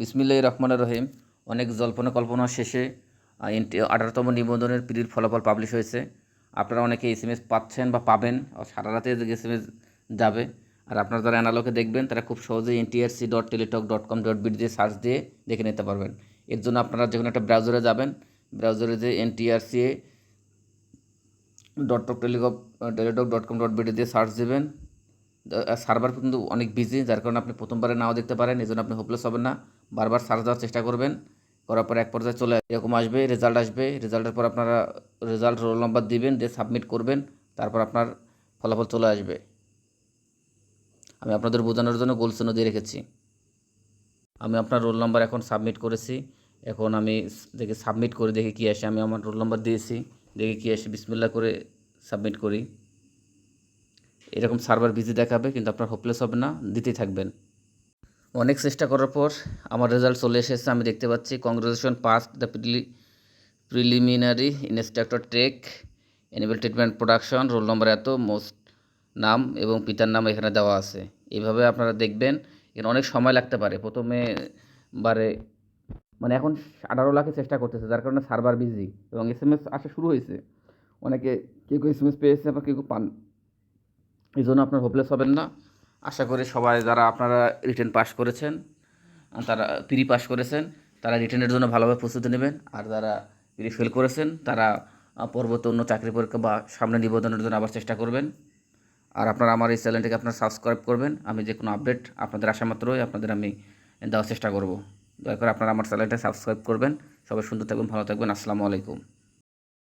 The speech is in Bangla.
বিসমিল্লাহ রহমান রহিম। অনেক জল্পনা কল্পনা শেষে আঠারোতম নিবন্ধনের পিরির ফলাফল পাবলিশ হয়েছে। আপনারা অনেকে এস এম এস পাচ্ছেন বা পাবেন সারা রাতে এস এম এস যাবে। আর আপনারা যারা অ্যানালকে দেখবেন, তারা খুব সহজেই NTRC dot Teletalk dot com dot BD দিয়ে সার্চ দিয়ে দেখে নিতে পারবেন। এর জন্য আপনারা যে একটা ব্রাউজারে যাবেন। ব্রাউজারে যে N NTRC dot talk টেলিকপ Teletalk dot com dot BD দিয়ে সার্চ দেবেন। সার্ভার কিন্তু অনেক বিজি যার কারণে আপনি প্রথমবারে নাও দেখতে পারেন এই জন্য আপনি হোপলেস হবেন না। বারবার সার্চ দেওয়ার চেষ্টা করবেন। করার পর এক পর্যায়ে চলে এরকম আসবে রেজাল্ট আসবে। রেজাল্টের পর আপনারা রেজাল্ট রোল নাম্বার দিবেন, দিয়ে সাবমিট করবেন, তারপর আপনার ফলাফল চলে আসবে। আমি আপনাদের বোঝানোর জন্য গোল চিহ্ন দিয়ে রেখেছি। আমি আপনার রোল নাম্বার এখন সাবমিট করেছি। এখন আমি দেখি সাবমিট করে দেখি কী আসে। আমি আমার রোল নাম্বার দিয়েছি, দেখি কী আসে। বিসমিল্লা করে সাবমিট করি। এরকম সার্ভার বিজি দেখাবে, কিন্তু আপনার হোপলেস হবে না, দিতেই থাকবেন। অনেক চেষ্টা করার পর আমার রেজাল্ট চলে এসেছে। আমি দেখতে পাচ্ছি congratulation pass the preli preliminary instructor tech animal treatment production roll number এত মোস্ট নাম এবং পিতার নাম এখানে দেওয়া আছে। এইভাবে আপনারা দেখবেন, এখানে অনেক সময় লাগতে পারে। প্রথমে বারে মানে এখন আঠারো লাখে চেষ্টা করতেছে, যার কারণে সার্ভার বিজি এবং এস এম এস আসা শুরু হয়েছে। অনেকে কেউ কেউ এস এম এস পেয়েছে, আবার কেউ কেউ পান। এই জন্য আপনার হোপলেস হবেন না। আশা করি সবাই যারা আপনারা রিটার্ন পাস করেছেন তারা প্রি পাস করেছেন, তারা রিটার্নের জন্য ভালোভাবে প্রস্তুতি নেবেন। আর যারা প্রি ফেল করেছেন, তারা পরবর্তী অন্য চাকরি পরীক্ষা বা সামনে নিবেদনের জন্য আবার চেষ্টা করবেন। আর আপনারা আমার এই চ্যানেলটিকে আপনারা সাবস্ক্রাইব করবেন। আমি যে কোনো আপডেট আপনাদের আসা মাত্রই আপনাদের আমি দেওয়ার চেষ্টা করব। দয়া করে আপনারা আমার চ্যানেলটা সাবস্ক্রাইব করবেন। সবাই সুন্দর থাকবেন, ভালো থাকবেন। আসসালামু আলাইকুম।